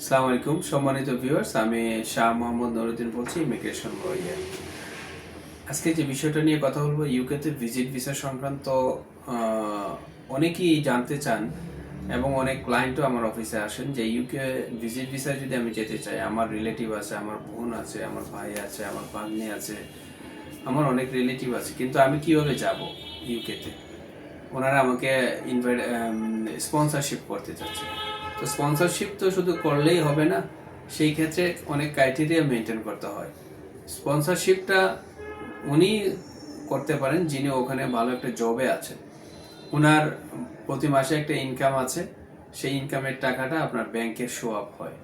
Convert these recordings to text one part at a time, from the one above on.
আসসালামু আলাইকুম, সম্মানিত ভিউয়ার্স আমি শাহ মোহাম্মদ নুরুদ্দিন বলছি ইমিগ্রেশন লয়ার আজকে যে বিষয়টা নিয়ে কথা বলব, ইউকেতে ভিজিট ভিসা সংক্রান্ত অনেকেই জানতে চান এবং অনেক ক্লায়েন্টও আমার অফিসে আসেন যে ইউকে ভিজিট ভিসা যদি আমি যেতে চাই, আমার রিলেটিভ আছে, আমার বোন আছে, আমার ভাই আছে, আমার ভাগ্নি আছে, আমার অনেক রিলেটিভ আছে, কিন্তু আমি কীভাবে যাব ইউকেতে ওনারা আমাকে ইনভাইট স্পন্সরশিপ করতে চাচ্ছে। তো স্পন্সরশিপ তো শুধু করলেই হবে না, সেই ক্ষেত্রে অনেক ক্রাইটেরিয়া মেনটেন করতে হয়। স্পন্সরশিপটা উনি করতে পারেন, যিনি ওখানে ভালো একটা জবে আছেন। ওনার প্রতি মাসে একটা ইনকাম আছে, সেই ইনকামের টাকাটা আপনার ব্যাংকে শো আপ হয়।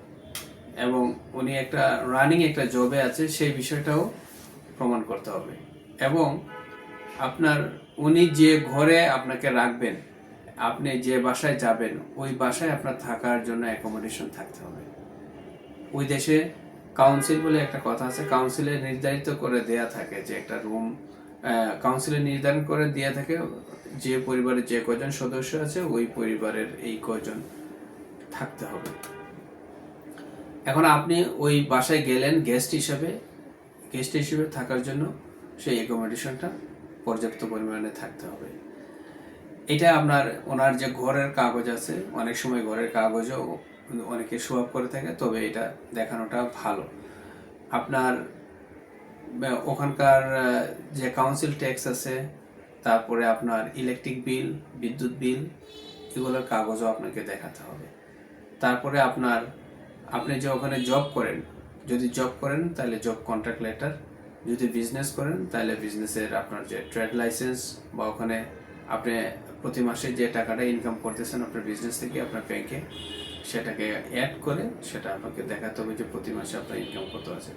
এবং উনি একটা রানিং একটা জবে আছে, সেই বিষয়টাও প্রমাণ করতে হবে। এবং আপনার, উনি যে ঘরে আপনাকে রাখবেন আপনি যে বাসায় যাবেন, ওই বাসায় আপনার থাকার জন্য অ্যাকোমোডেশন থাকতে হবে। ওই দেশে কাউন্সিল বলে একটা কথা আছে কাউন্সিলে নির্ধারিত করে দেয়া থাকে যে একটা রুম কাউন্সিলে নির্ধারণ করে দেয়া থাকে যে পরিবারের যে কজন সদস্য আছে, ওই পরিবারের এই কজন থাকতে হবে। এখন আপনি ওই বাসায় গেলেন গেস্ট হিসাবে গেস্ট হিসেবে থাকার জন্য সেই অ্যাকোমোডেশনটা পর্যাপ্ত পরিমাণে থাকতে হবে। এটা আপনার ওনার যে ঘরের কাগজ আছে, অনেক সময় ঘরের কাগজও অনেকে শো আপ করে থাকে, তবে এটা দেখানোটা ভালো। আপনার ওখানকার যে কাউন্সিল ট্যাক্স আছে, তারপরে আপনার ইলেকট্রিক বিল বিদ্যুৎ বিল এগুলোর কাগজও আপনাকে দেখাতে হবে। তারপরে আপনার, আপনি যে ওখানে জব করেন, যদি জব করেন, তাহলে জব কন্ট্রাক্ট লেটার যদি বিজনেস করেন, তাহলে বিজনেসের আপনার যে ট্রেড লাইসেন্স বা ওখানে আপনি প্রতি মাসে যে টাকাটা ইনকাম করতেছেন আপনার বিজনেস থেকে আপনার ব্যাংকে সেটাকে অ্যাড করে সেটা আপনাকে দেখাতে হবে যে প্রতি মাসে আপনার ইনকাম কত আছে।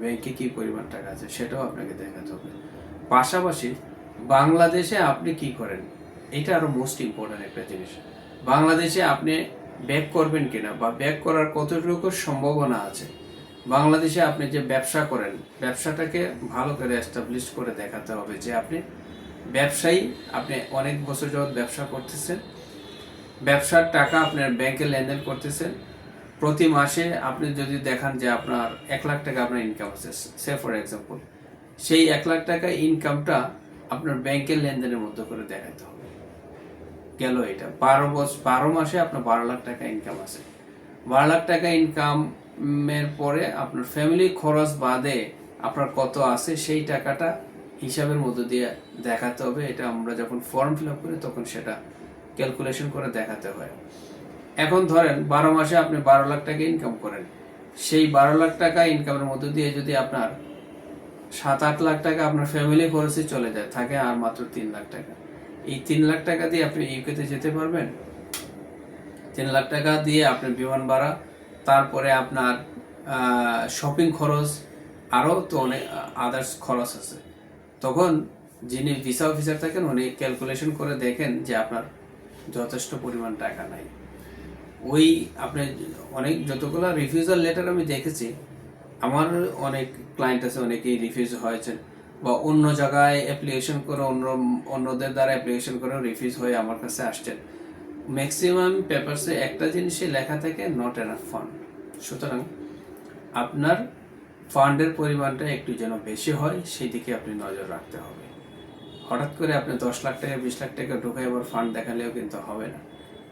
ব্যাংকে কী পরিমাণ টাকা আছে সেটাও আপনাকে দেখাতে হবে। পাশাপাশি বাংলাদেশে আপনি কি করেন? এটা আরও মোস্ট ইম্পর্ট্যান্ট একটা জিনিস। বাংলাদেশে আপনি ব্যাক করবেন কিনা বা ব্যাক করার কতটুকু সম্ভাবনা আছে? বাংলাদেশে আপনি যে ব্যবসা করেন, ব্যবসাটাকে ভালো করে এস্টাবলিশ করে দেখাতে হবে যে আপনি ব্যবসায়ী, আপনি অনেক বছর যাবৎ ব্যবসা করতেছেন। ব্যবসার টাকা আপনার ব্যাংকে লেনদেন করতেছেন। প্রতি মাসে আপনি যদি দেখান যে আপনার এক লাখ টাকা আপনার ইনকাম আছে সে ফর এক্সাম্পল সেই এক লাখ টাকা ইনকামটা আপনার ব্যাংকের লেনদেনের মধ্যে করে দেখাতে হবে। গেল এটা। বারো বছর বারো মাসে আপনার বারো লাখ টাকা ইনকাম আছে। বারো লাখ টাকা ইনকামের পরে আপনার ফ্যামিলি খরচ বাদে আপনার কত আছে, সেই টাকাটা হিসাবের মধ্যে দিয়ে দেখাতে হবে। এটা আমরা যখন ফর্ম ফিল আপ করি, তখন সেটা ক্যালকুলেশন করে দেখাতে হয়। এখন ধরেন, বারো মাসে আপনি বারো লাখ টাকা ইনকাম করেন। সেই বারো লাখ টাকা ইনকামের মধ্যে দিয়ে যদি আপনার সাত, আট লাখ টাকা আপনার ফ্যামিলি খরচে চলে যায়, থাকে আর মাত্র তিন লাখ টাকা। এই তিন লাখ টাকা দিয়ে আপনি ইউকেতে যেতে পারবেন। তিন লাখ টাকা দিয়ে আপনার বিমান ভাড়া, তারপরে আপনার শপিং খরচ, আরও তো অনেক আদার্স খরচ আছে। তখন যিনি ভিসা অফিসার থাকেন, উনি ক্যালকুলেশন করে দেখেন যে আপনার যথেষ্ট পরিমাণ টাকা নাই। ওই আপনি অনেক যতগুলো রিফিউজাল লেটার আমি দেখেছি, আমার অনেক ক্লায়েন্ট আছে, অনেকেই রিফিউজ হয়েছেন বা অন্য জায়গায় অ্যাপ্লিকেশন করে, অন্য, অন্যদের দ্বারা অ্যাপ্লিকেশন করে রিফিউজ হয়ে আমার কাছে আসছেন। ম্যাক্সিমাম পেপারসে একটা জিনিসই লেখা থাকে নট এনাফ ফান্ড সুতরাং আপনার ফান্ডের পরিমাণটা একটু যেন বেশি হয় সেই দিকে আপনি নজর রাখতে হবে। হঠাৎ করে আপনি দশ লাখ টাকা, বিশ লাখ টাকা ঢুকে আবার ফান্ড দেখালেও কিন্তু হবে না।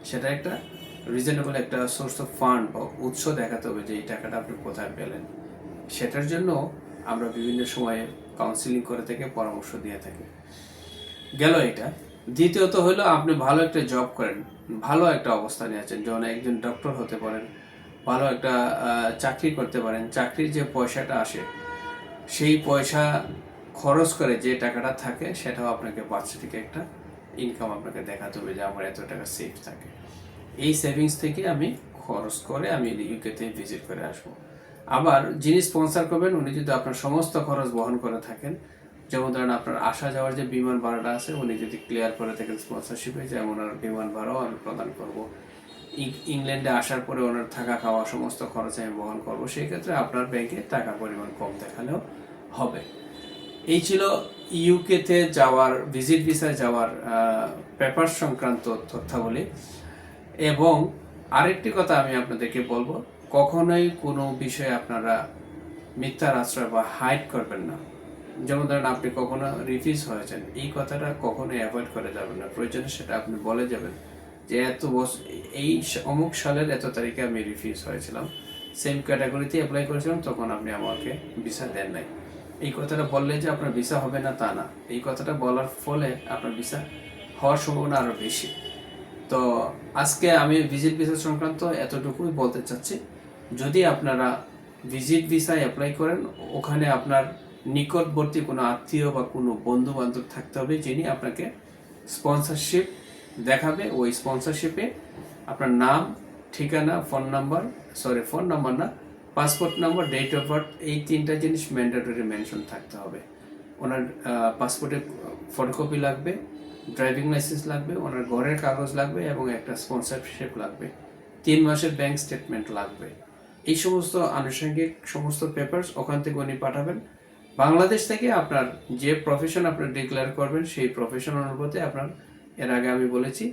সেটা একটা রিজনেবল একটা সোর্স অফ ফান্ড বা উৎস দেখাতে হবে যে এই টাকাটা আপনি কোথায় পেলেন। সেটার জন্য আমরা বিভিন্ন সময়ে কাউন্সিলিং করে থেকে পরামর্শ দিয়ে থাকি। গেল এটা। দ্বিতীয়ত হলো আপনি ভালো একটা জব করেন, ভালো একটা অবস্থানে আছেন যেমন একজন ডক্টর হতে পারেন। ভালো একটা চাকরি করতে পারেন, চাকরির যে পয়সাটা আসে, সেই পয়সা খরচ করে যে টাকাটা থাকে, সেটাও আপনাকে বাচ্চা থেকে একটা ইনকাম আপনাকে দেখাতে হবে যে আমার এত টাকা সেফ থাকে। এই সেভিংস থেকে আমি খরচ করে আমি ইউকেতে ভিজিট করে আসব। আবার যিনি স্পন্সর করবেন, উনি যদি আপনার সমস্ত খরচ বহন করে থাকেন, যেমন ধরেন আপনার আসা যাওয়ার যে বিমান ভাড়াটা আছে, উনি যদি ক্লিয়ার করে থাকেন স্পন্সরশিপে যেমন ওনার বিমান ভাড়াও আমি প্রদান করব। ইংল্যান্ডে আসার পরে ওনার থাকা খাওয়া সমস্ত খরচ আমি বহন করব সেই ক্ষেত্রে আপনার ব্যাংকে টাকা পরিমাণ কম দেখালেও হবে। এই ছিল ইউকেতে যাওয়ার, ভিজিট ভিসায় যাওয়ার পেপার সংক্রান্ত তথ্যাবলী। এবং আরেকটি কথা আমি আপনাদেরকে বলব, কখনোই কোনো বিষয়ে আপনারা মিথ্যার আশ্রয় বা হাইড করবেন না। যেমন ধরেন আপনি কখনো রিফিউজ হয়েছেন, এই কথাটা কখনোই অ্যাভয়েড করে যাবেন না। প্রয়োজনে সেটা আপনি বলে যাবেন। যে এত বছর এই অমুক সালের এত তারিখে আমি রিফিউজ হয়েছিলাম। সেম ক্যাটাগরিতে অ্যাপ্লাই করেছিলাম, তখন আপনি আমাকে ভিসা দেন নাই। এই কথাটা বললে যে আপনার ভিসা হবে না, তা না। এই কথাটা বলার ফলে আপনার ভিসা হওয়ার সম্ভাবনা আরও বেশি। তো আজকে আমি ভিজিট ভিসা সংক্রান্ত এতটুকুই বলতে চাচ্ছি। যদি আপনারা ভিজিট ভিসা অ্যাপ্লাই করেন, ওখানে আপনার নিকটবর্তী কোনো আত্মীয় বা কোনো বন্ধু বান্ধব থাকতে হবে যিনি আপনাকে স্পন্সরশিপ দেখাবে ওই স্পন্সরশিপে আপনার নাম, ঠিকানা phone number sorry phone number না passport number date of birth এই তিনটা জিনিস ম্যান্ডেটরি মেনশন থাকতে হবে। ওনার পাসপোর্টের ফটোকপি লাগবে ড্রাইভিং লাইসেন্স লাগবে, ওনার ঘরের কাগজ লাগবে এবং একটা স্পন্সরশিপ লাগবে। তিন মাসের ব্যাংক স্টেটমেন্ট লাগবে। এই সমস্ত আনুষঙ্গিক সমস্ত পেপারস ওখান থেকে উনি পাঠাবেন। বাংলাদেশ থেকে আপনার যে প্রফেশন আপনার ডিক্লেয়ার করবেন, সেই প্রফেশন অনুপাতে আপনার এর আগে আমি বলেছি,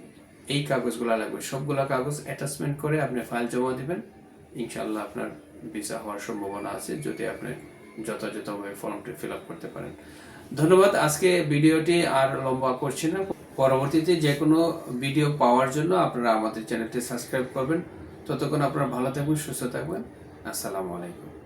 এই কাগজগুলো লাগবে। সবগুলা কাগজ অ্যাটাচমেন্ট করে আপনি ফাইল জমা দিবেন। ইনশাল্লাহ আপনার ভিসা হওয়ার সম্ভাবনা আছে, যদি আপনি যথাযথভাবে ফর্মটি ফিল আপ করতে পারেন। ধন্যবাদ, আজকে ভিডিওটি আর লম্বা করছি না। পরবর্তীতে যে কোনো ভিডিও পাওয়ার জন্য আপনারা আমাদের চ্যানেলটি সাবস্ক্রাইব করবেন। ততক্ষণ আপনারা ভালো থাকবেন, সুস্থ থাকবেন। আসসালামু আলাইকুম।